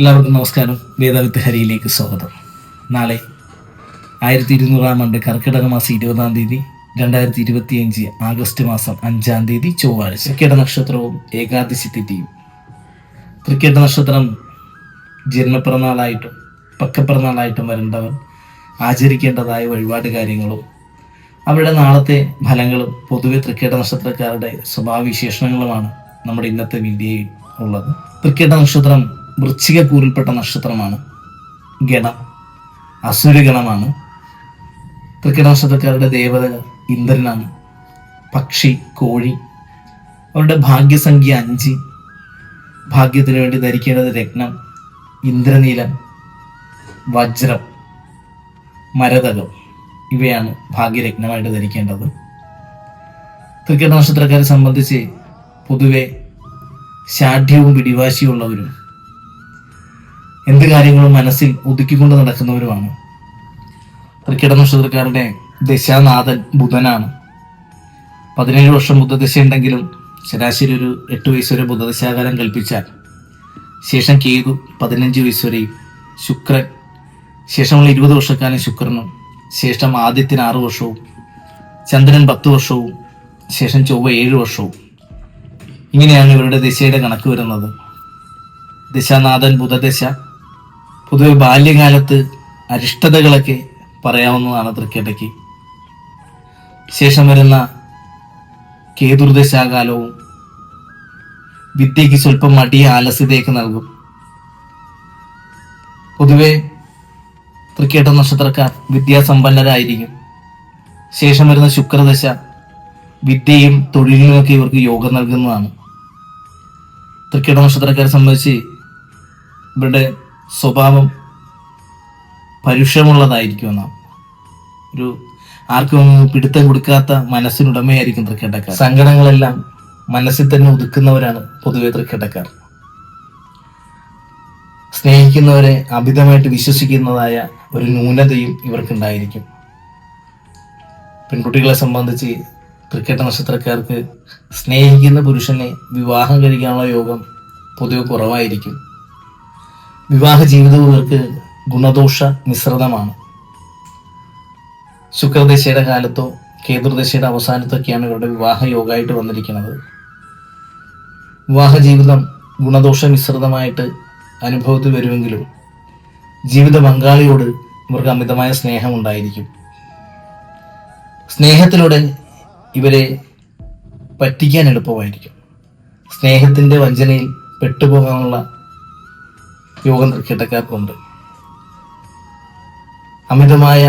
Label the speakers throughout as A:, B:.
A: എല്ലാവർക്കും നമസ്കാരം. വേദവിത്ത് ഹരിയിലേക്ക് സ്വാഗതം. നാളെ ആയിരത്തി ഇരുന്നൂറാം ആണ്ട് കർക്കിടക മാസം ഇരുപതാം തീയതി രണ്ടായിരത്തി ഇരുപത്തി അഞ്ച് ആഗസ്റ്റ് മാസം അഞ്ചാം തീയതി ചൊവ്വാഴ്ച. തൃക്കേട്ട നക്ഷത്രവും ഏകാദശി തിഥിയും തൃക്കേട്ട നക്ഷത്രം ജന്മപ്പിറന്നാളായിട്ടും പക്കപ്പിറന്നാളായിട്ടും വരേണ്ടവർ ആചരിക്കേണ്ടതായ വഴിപാട് കാര്യങ്ങളും അവരുടെ നാളത്തെ ഫലങ്ങളും പൊതുവെ തൃക്കേട്ട നക്ഷത്രക്കാരുടെ സ്വഭാവവിശേഷണങ്ങളുമാണ് നമ്മുടെ ഇന്നത്തെ വീഡിയോയിൽ ഉള്ളത്. തൃക്കേട്ട നക്ഷത്രം വൃശ്ചിക കൂറിൽപ്പെട്ട നക്ഷത്രമാണ് ഗണം അസുരഗണമാണ്. തൃക്കേട്ട നക്ഷത്രക്കാരുടെ ദേവത ഇന്ദ്രനാണ്. പക്ഷി കോഴി അവരുടെ ഭാഗ്യസംഖ്യ അഞ്ച്. ഭാഗ്യത്തിന് വേണ്ടി ധരിക്കേണ്ടത് രത്നം ഇന്ദ്രനീലം വജ്രം മരതകം. ഇവയാണ് ഭാഗ്യരത്നമായിട്ട് ധരിക്കേണ്ടത്. തൃക്കേട്ട നക്ഷത്രക്കാരെ സംബന്ധിച്ച് പൊതുവെ ശാഠ്യവും പിടിവാശിയും ഉള്ളവരും എന്ത് കാര്യങ്ങളും മനസ്സിൽ ഒതുക്കിക്കൊണ്ട് നടക്കുന്നവരുമാണ്. തൃക്കേട്ട നക്ഷത്രക്കാരുടെ ദശാനാഥൻ ബുധനാണ്. പതിനേഴ് വർഷം ബുദ്ധദശ ഉണ്ടെങ്കിലും ശരാശരി ഒരു എട്ട് വയസ്സ് വരെ ബുധദശാകാലം കൽപ്പിച്ചാൽ. ശേഷം കേതു പതിനഞ്ച് വയസ്സ് വരെയും ശുക്രൻ. ശേഷമുള്ള ഇരുപത് വർഷക്കാലം ശുക്രനും. ശേഷം ആദ്യത്തിന് ആറ് വർഷവും. ചന്ദ്രൻ പത്ത് വർഷവും. ശേഷം ചൊവ്വ ഏഴ് വർഷവും. ഇങ്ങനെയാണ് ഇവരുടെ ദിശയുടെ കണക്ക് വരുന്നത്. ദിശാനാഥൻ ബുധദശ പൊതുവെ ബാല്യകാലത്ത് അരിഷ്ടതകളൊക്കെ പറയാവുന്നതാണ് തൃക്കേട്ടയ്ക്ക്. ശേഷം വരുന്ന കേതുർദശാകാലവും വിദ്യയ്ക്ക് സ്വല്പം മടിയ ആലസ്യതയൊക്കെ നൽകും. പൊതുവെ തൃക്കേട്ട നക്ഷത്രക്കാർ വിദ്യാസമ്പന്നരായിരിക്കും. ശേഷം വരുന്ന ശുക്രദശ വിദ്യയും തൊഴിലിനുമൊക്കെ ഇവർക്ക് യോഗം നൽകുന്നതാണ്. തൃക്കേട്ട നക്ഷത്രക്കാരെ സംബന്ധിച്ച് ഇവരുടെ സ്വഭാവം പരുഷമുള്ളതായിരിക്കും നാം. ഒരു ആർക്കും പിടുത്തം കൊടുക്കാത്ത മനസ്സിനുടമയായിരിക്കും തൃക്കേട്ടക്കാർ. സങ്കടങ്ങളെല്ലാം മനസ്സിൽ തന്നെ ഒതുക്കുന്നവരാണ് പൊതുവെ തൃക്കേട്ടക്കാർ. സ്നേഹിക്കുന്നവരെ അമിതമായിട്ട് വിശ്വസിക്കുന്നതായ ഒരു ന്യൂനതയും ഇവർക്കുണ്ടായിരിക്കും. പെൺകുട്ടികളെ സംബന്ധിച്ച് ക്രിക്കറ്റ് നക്ഷത്രക്കാർക്ക് സ്നേഹിക്കുന്ന പുരുഷനെ വിവാഹം കഴിക്കാനുള്ള യോഗം പൊതുവെ കുറവായിരിക്കും. വിവാഹ ജീവിതവും ഇവർക്ക് ഗുണദോഷ മിശ്രിതമാണ്. ശുക്രദശയുടെ കാലത്തോ കേതുർദശയുടെ അവസാനത്തൊക്കെയാണ് ഇവരുടെ വിവാഹ യോഗമായിട്ട് വന്നിരിക്കുന്നത്. വിവാഹ ജീവിതം ഗുണദോഷ മിശ്രിതമായിട്ട് അനുഭവത്തിൽ വരുമെങ്കിലും ജീവിത പങ്കാളിയോട് ഇവർക്ക് അമിതമായ സ്നേഹം ഉണ്ടായിരിക്കും. സ്നേഹത്തിലൂടെ ഇവരെ പറ്റിക്കാൻ എളുപ്പമായിരിക്കും. സ്നേഹത്തിന്റെ വഞ്ചനയിൽ പെട്ടുപോകാനുള്ള യോഗം തൃക്കേട്ടക്കാർക്കുണ്ട് അമിതമായ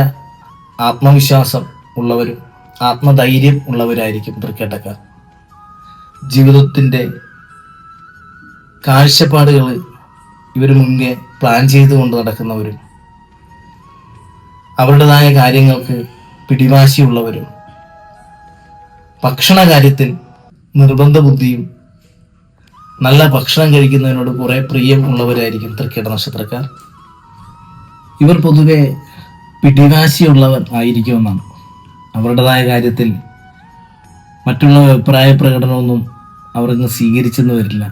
A: ആത്മവിശ്വാസം ഉള്ളവരും ആത്മധൈര്യം ഉള്ളവരായിരിക്കും ക്രിക്കറ്റക്കാർ ജീവിതത്തിന്റെ കാഴ്ചപ്പാടുകൾ ഇവർ മുന്നേ പ്ലാൻ ചെയ്തുകൊണ്ട് നടക്കുന്നവരും അവരുടേതായ കാര്യങ്ങൾക്ക് പിടിവാശിയുള്ളവരും ഭക്ഷണ കാര്യത്തിൽ നിർബന്ധ ബുദ്ധിയും നല്ല ഭക്ഷണം കഴിക്കുന്നതിനോട് കുറെ പ്രിയം ഉള്ളവരായിരിക്കും തൃക്കേട നക്ഷത്രക്കാർ. ഇവർ പൊതുവെ പിടിവാശിയുള്ളവർ ആയിരിക്കുമെന്നാണ്. അവരുടേതായ കാര്യത്തിൽ മറ്റുള്ള അഭിപ്രായ പ്രകടനമൊന്നും ഇന്ന് സ്വീകരിച്ചെന്ന് വരില്ല.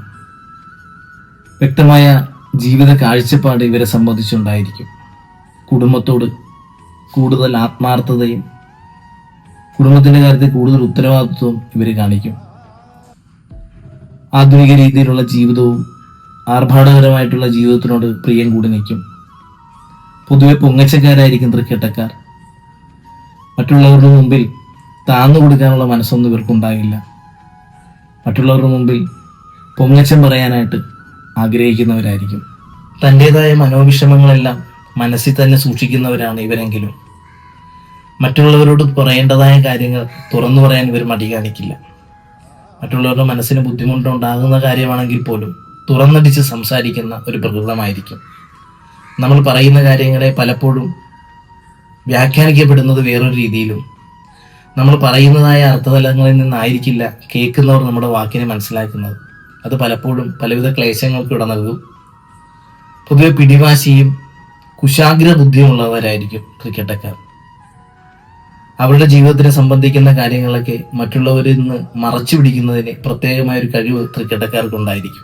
A: വ്യക്തമായ ജീവിത കാഴ്ചപ്പാട് ഇവരെ സംബന്ധിച്ചുണ്ടായിരിക്കും. കുടുംബത്തോട് കൂടുതൽ ആത്മാർത്ഥതയും കുടുംബത്തിന്റെ കാര്യത്തിൽ കൂടുതൽ ഉത്തരവാദിത്വവും ഇവർ കാണിക്കും. ആധുനിക രീതിയിലുള്ള ജീവിതവും ആർഭാടകരമായിട്ടുള്ള ജീവിതത്തിനോട് പ്രിയം കൂടി നിൽക്കും. പൊതുവെ പൊങ്ങച്ചക്കാരായിരിക്കും ക്രിക്കറ്റക്കാർ മറ്റുള്ളവരുടെ മുമ്പിൽ താന്നു കൊടുക്കാനുള്ള മനസ്സൊന്നും ഇവർക്കുണ്ടാകില്ല. മറ്റുള്ളവരുടെ മുമ്പിൽ പൊങ്ങച്ചം പറയാനായിട്ട് ആഗ്രഹിക്കുന്നവരായിരിക്കും. തന്റെതായ മനോവിഷമങ്ങളെല്ലാം മനസ്സിൽ തന്നെ സൂക്ഷിക്കുന്നവരാണ് ഇവരെങ്കിലും. മറ്റുള്ളവരോട് പറയേണ്ടതായ കാര്യങ്ങൾ തുറന്നു പറയാൻ ഇവർ മടി കാണിക്കില്ല. മറ്റുള്ളവരുടെ മനസ്സിന് ബുദ്ധിമുട്ടുണ്ടാകുന്ന കാര്യമാണെങ്കിൽ പോലും തുറന്നടിച്ച് സംസാരിക്കുന്ന ഒരു പ്രകൃതമായിരിക്കും. നമ്മൾ പറയുന്ന കാര്യങ്ങളെ പലപ്പോഴും വ്യാഖ്യാനിക്കപ്പെടുന്നത് വേറൊരു രീതിയിലും നമ്മൾ പറയുന്നതായ അർത്ഥതലങ്ങളിൽ നിന്നായിരിക്കില്ല കേൾക്കുന്നവർ നമ്മുടെ വാക്കിനെ മനസ്സിലാക്കുന്നത്. അത് പലപ്പോഴും പലവിധ ക്ലേശങ്ങൾക്ക് ഇട നൽകും. പൊതുവെ പിടിവാശിയും കുശാഗ്ര ബുദ്ധിയുമുള്ളവരായിരിക്കും ക്രിക്കറ്റക്കാർ. അവരുടെ ജീവിതത്തിനെ സംബന്ധിക്കുന്ന കാര്യങ്ങളൊക്കെ മറ്റുള്ളവരിൽ നിന്ന് മറച്ചു പിടിക്കുന്നതിന് പ്രത്യേകമായ ഒരു കഴിവ് ക്രിക്കറ്റക്കാർക്കുണ്ടായിരിക്കും.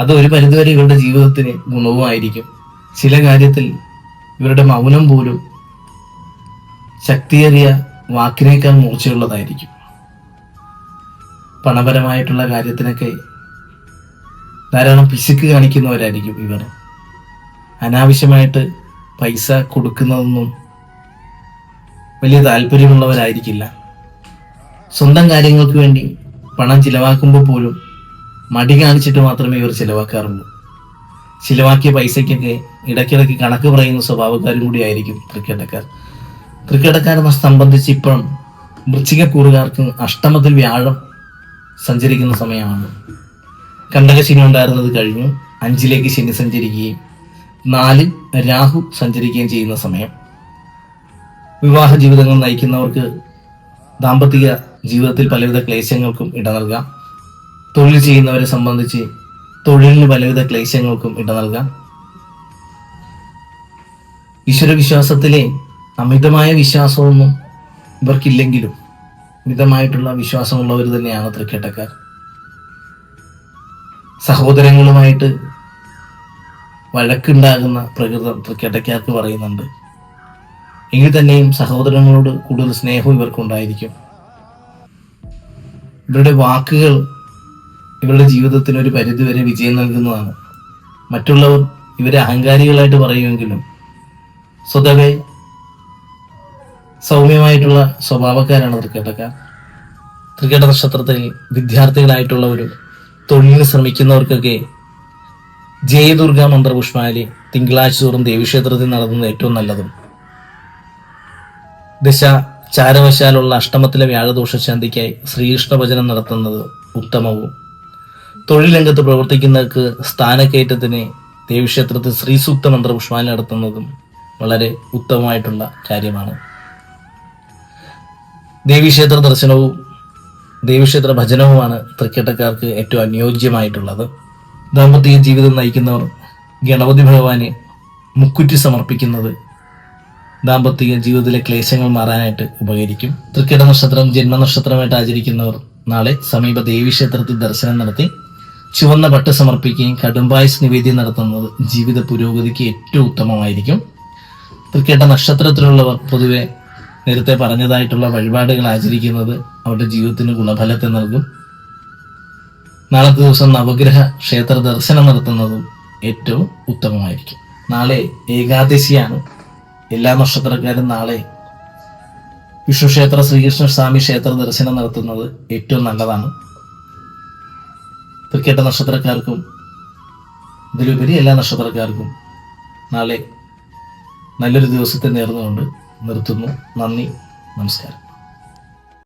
A: അത് ഒരു പരിധിവരെ ഇവരുടെ ജീവിതത്തിന് ഗുണവുമായിരിക്കും ചില കാര്യത്തിൽ ഇവരുടെ മൗനം പോലും ശക്തിയേറിയ വാക്കിനേക്കാൾ മൂർച്ചയുള്ളതായിരിക്കും. പണപരമായിട്ടുള്ള കാര്യത്തിനൊക്കെ ധാരാളം പിശുക്ക് കാണിക്കുന്നവരായിരിക്കും ഇവർ. അനാവശ്യമായിട്ട് പൈസ കൊടുക്കുന്നതൊന്നും വലിയ താല്പര്യമുള്ളവരായിരിക്കില്ല. സ്വന്തം കാര്യങ്ങൾക്ക് വേണ്ടി പണം ചിലവാക്കുമ്പോൾ പോലും മടി കാണിച്ചിട്ട് മാത്രമേ ഇവർ ചിലവാക്കാറുള്ളൂ. ചിലവാക്കിയ പൈസയ്ക്കൊക്കെ ഇടയ്ക്കിടയ്ക്ക് കണക്ക് പറയുന്ന സ്വഭാവക്കാരും കൂടി ആയിരിക്കും ക്രിക്കറ്റക്കാർ. ക്രിക്കറ്റക്കാരെ സംബന്ധിച്ച് ഇപ്പം വൃശ്ചികക്കൂറുകാർക്ക് അഷ്ടമത്തിൽ വ്യാഴം സഞ്ചരിക്കുന്ന സമയമാണ്. കണ്ടക ശനി ഉണ്ടായിരുന്നത് കഴിഞ്ഞു. അഞ്ചിലേക്ക് ശനി സഞ്ചരിക്കുകയും നാല് രാഹു സഞ്ചരിക്കുകയും ചെയ്യുന്ന സമയം. വിവാഹ ജീവിതങ്ങൾ നയിക്കുന്നവർക്ക് ദാമ്പത്തിക ജീവിതത്തിൽ പലവിധ ക്ലേശങ്ങൾക്കും ഇട നൽകാം. തൊഴിൽ ചെയ്യുന്നവരെ സംബന്ധിച്ച് തൊഴിലിന് പലവിധ ക്ലേശങ്ങൾക്കും ഇട നൽകാം. ഈശ്വരവിശ്വാസത്തിലെ അമിതമായ വിശ്വാസമൊന്നും ഇവർക്കില്ലെങ്കിലും മിതമായിട്ടുള്ള വിശ്വാസമുള്ളവർ തന്നെയാണ് തൃക്കേട്ടക്കാർ. സഹോദരങ്ങളുമായിട്ട് വഴക്കുണ്ടാകുന്ന പ്രകൃതം തൃക്കേട്ടക്കാർക്ക് പറയുന്നുണ്ട്. എങ്കിൽ തന്നെയും സഹോദരങ്ങളോട് കൂടുതൽ സ്നേഹവും ഇവർക്കുണ്ടായിരിക്കും. ഇവരുടെ വാക്കുകൾ ഇവരുടെ ജീവിതത്തിന് ഒരു പരിധിവരെ വിജയം നൽകുന്നതാണ്. മറ്റുള്ളവർ ഇവരെ അഹങ്കാരികളായിട്ട് പറയുമെങ്കിലും സ്വതവേ സൗമ്യമായിട്ടുള്ള സ്വഭാവക്കാരാണ് തൃക്കേട്ടക്കാർ. തൃക്കേട്ട നക്ഷത്രത്തിൽ വിദ്യാർത്ഥികളായിട്ടുള്ളവരും തൊഴിലിന് ശ്രമിക്കുന്നവർക്കൊക്കെ ജയദുർഗ മന്ത്രപുഷ്പാലി തിങ്കളാഴ്ച തോറും ദേവീക്ഷേത്രത്തിൽ നടത്തുന്നത് ഏറ്റവും നല്ലതും. ദശ ചാരവശാലുള്ള അഷ്ടമത്തിലെ വ്യാഴദോഷശാന്തിക്കായി ശ്രീകൃഷ്ണ ഭജനം നടത്തുന്നത് ഉത്തമവും. തൊഴിലംഗത്ത് പ്രവർത്തിക്കുന്നവർക്ക് സ്ഥാനക്കയറ്റത്തിന് ദേവീക്ഷേത്രത്തിൽ ശ്രീസൂക്ത മന്ത്രപുഷ്പാലി നടത്തുന്നതും വളരെ ഉത്തമമായിട്ടുള്ള കാര്യമാണ്. ദേവീക്ഷേത്ര ദർശനവും ദേവീക്ഷേത്ര ഭജനവുമാണ് തൃക്കേട്ടക്കാർക്ക് ഏറ്റവും അനുയോജ്യമായിട്ടുള്ളത്. ദാമ്പത്തിക ജീവിതം നയിക്കുന്നവർ ഗണപതി ഭഗവാന് മുക്കുറ്റി സമർപ്പിക്കുന്നത് ദാമ്പത്തിക ജീവിതത്തിലെ ക്ലേശങ്ങൾ മാറാനായിട്ട് ഉപകരിക്കും. തൃക്കിട നക്ഷത്രം ജന്മ ജന്മനക്ഷത്രമായിട്ട് ആചരിക്കുന്നവർ നാളെ സമീപ ദേവീക്ഷേത്രത്തിൽ ദർശനം നടത്തി ചുവന്ന പട്ട് സമർപ്പിക്കുകയും കടുംബായുസ് നിവേദ്യം നടത്തുന്നത് ജീവിത പുരോഗതിക്ക് ഏറ്റവും ഉത്തമമായിരിക്കും. തൃക്കേട്ട നക്ഷത്രത്തിലുള്ളവർ പൊതുവെ നേരത്തെ പറഞ്ഞതായിട്ടുള്ള വഴിപാടുകൾ ആചരിക്കുന്നത് അവരുടെ ജീവിതത്തിന് ഗുണഫലത്തെ നൽകും. നാളത്തെ ദിവസം നവഗ്രഹ ക്ഷേത്ര ദർശനം നടത്തുന്നതും ഏറ്റവും ഉത്തമമായിരിക്കും. നാളെ ഏകാദശിയാണ്. എല്ലാ നക്ഷത്രക്കാരും നാളെ വിഷ്ണുക്ഷേത്ര ശ്രീകൃഷ്ണ സ്വാമി ക്ഷേത്ര ദർശനം നടത്തുന്നത് ഏറ്റവും നല്ലതാണ്. തൃക്കേട്ട നക്ഷത്രക്കാർക്കും ഇതിലുപരി എല്ലാ നക്ഷത്രക്കാർക്കും നാളെ നല്ലൊരു ദിവസത്തെ നേർന്നുകൊണ്ട് നിർത്തുന്നു. നന്ദി നമസ്കാരം.